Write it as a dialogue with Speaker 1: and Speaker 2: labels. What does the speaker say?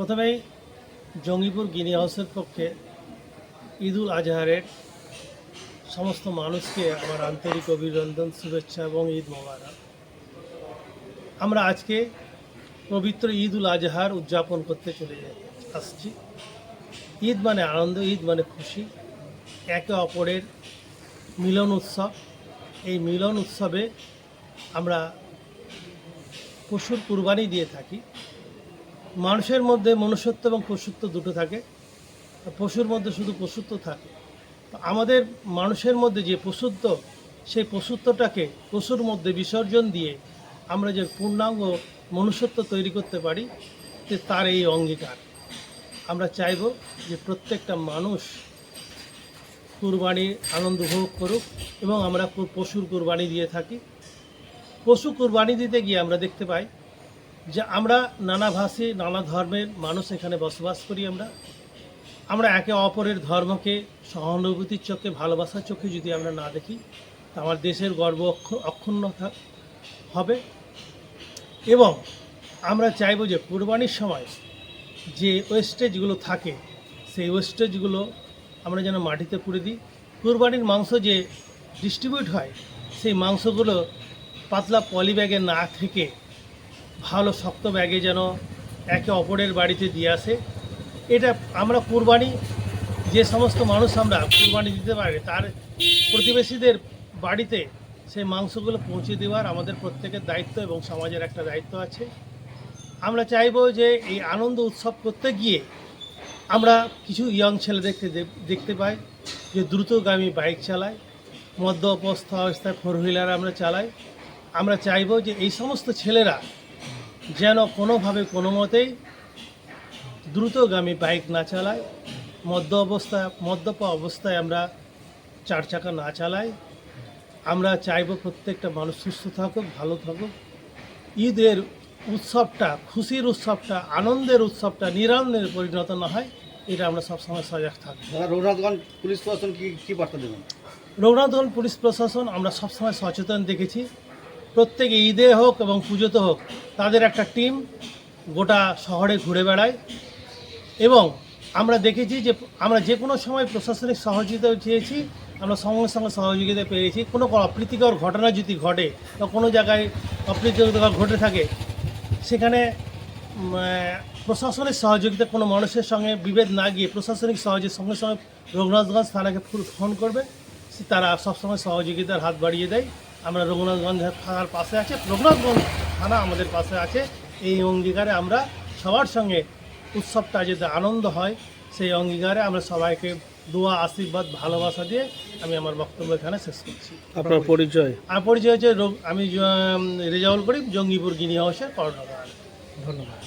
Speaker 1: প্রথমেই জঙ্গিপুর গিনি হাউসের পক্ষে ঈদুল আজহারের সমস্ত মানুষকে আমার আন্তরিক অভিনন্দন, শুভেচ্ছা এবং ঈদ মোবারক। আমরা আজকে পবিত্র ঈদুল আজহার উদযাপন করতে চলে আসছি। ঈদ মানে আনন্দ, ঈদ মানে খুশি, একে অপরের মিলন উৎসব। এই মিলন উৎসবে আমরা পশুর কুরবানি দিয়ে থাকি। মানুষের মধ্যে মনুষ্যত্ব এবং পশুত্ব দুটো থাকে। পশুর মধ্যে শুধু পশুত্ব থাকে। আমাদের মানুষের মধ্যে যে পশুত্ব, সেই পশুত্বটাকে পশুর মধ্যে বিসর্জন দিয়ে আমরা যে পূর্ণাঙ্গ মনুষ্যত্ব তৈরি করতে পারি যে তার এই অঙ্গীকার। আমরা চাইব যে প্রত্যেকটা মানুষ কুরবানির আনন্দ উপভোগ করুক এবং আমরা পশুর কুরবানি দিয়ে থাকি। পশু কুরবানি দিতে গিয়ে আমরা দেখতে পাই যে আমরা নানা ভাষী, নানা ধর্মের মানুষ এখানে বসবাস করি আমরা। আমরা একে অপরের ধর্মকে, সহানুভূতির চোখে, ভালোবাসার চোখে যদি আমরা না দেখি, তা আমার দেশের গর্ব অক্ষ- অক্ষুণ্ণ হবে। এবং আমরা চাইব যে কুরবানির সময় যে ওয়েস্টেজগুলো থাকে, সেই ওয়েস্টেজগুলো আমরা যেন মাটিতে পুড়ে দিই। কুরবানির মাংস যে ডিস্ট্রিবিউট হয়, সেই মাংসগুলো পাতলা পলি ব্যাগে না থেকে ভালো শক্ত ব্যাগে যেন একে অপরের বাড়িতে দিয়ে আসে। এটা আমরা কুরবানি, যে সমস্ত মানুষ আমরা কুরবানি দিতে পারি, তার প্রতিবেশীদের বাড়িতে সেই মাংসগুলো পৌঁছে দেওয়ার আমাদের প্রত্যেকের দায়িত্ব এবং সমাজের একটা দায়িত্ব আছে। আমরা চাইব যে এই আনন্দ উৎসব করতে গিয়ে আমরা কিছু ইয়ং ছেলেদেরকে দে- দেখতে পাই, যে দ্রুতগামী বাইক চালায় মধ্য অবস্থা অবস্থায় ফোর হুইলার আমরা চালাই। আমরা চাইব যে এই সমস্ত ছেলেরা যেন কোনোভাবে কোনো মতেই দ্রুতগামী বাইক না চালায় মধ্য অবস্থা মদ্যপ অবস্থায় আমরা চার চাকা না চালাই। আমরা চাইব প্রত্যেকটা মানুষ সুস্থ থাকুক ভালো থাকুক। ঈদের উৎসবটা খুশির উৎসবটা আনন্দের উৎসবটা নিরানন্দের পরিণত না হয় এটা আমরা সবসময় সজাগ থাকব
Speaker 2: দাদা রঘুনাথগঞ্জ পুলিশ প্রশাসন কি কী বার্তা দেবেন?
Speaker 1: রঘুনাথগঞ্জ পুলিশ প্রশাসন আমরা সবসময় সচেতন দেখেছি। প্রত্যেক ঈদে হোক এবং পুজোতে হোক, তাদের একটা টিম গোটা শহরে ঘুরে বেড়ায়। এবং আমরা দেখেছি যে, আমরা যে কোনো সময় প্রশাসনিক সহযোগিতা চেয়েছি, আমরা সঙ্গে সঙ্গে সহযোগিতা পেয়েছি। কোনো অপ্রীতিকর ঘটনা যদি ঘটে বা কোনো জায়গায় অপ্রীতিকর ঘটে থাকে, সেখানে প্রশাসনিক সহযোগিতা কোনো মানুষের সঙ্গে বিভেদ না গিয়ে প্রশাসনিক সহযোগের সঙ্গে সঙ্গে রঘুনাথগঞ্জ থানাকে ফোন করবে। তারা সবসময় সহযোগিতার হাত বাড়িয়ে দেয়। আমরা রঘুনাথগঞ্জ থানার পাশে আছে। রঘুনাথগঞ্জ থানা আমাদের পাশে আছে। এই অঙ্গীকারে আমরা সবার সঙ্গে উৎসবটা যাতে আনন্দ হয় সেই অঙ্গীকারে আমরা সবাইকে দোয়া আশীর্বাদ ভালোবাসা দিয়ে আমি আমার বক্তব্য এখানে শেষ করছি।
Speaker 3: আপনার পরিচয়?
Speaker 1: আমার পরিচয় হচ্ছে আমি রেজাউল করিম জঙ্গিপুর গিনি হাউসের কর্ণধার।
Speaker 3: ধন্যবাদ।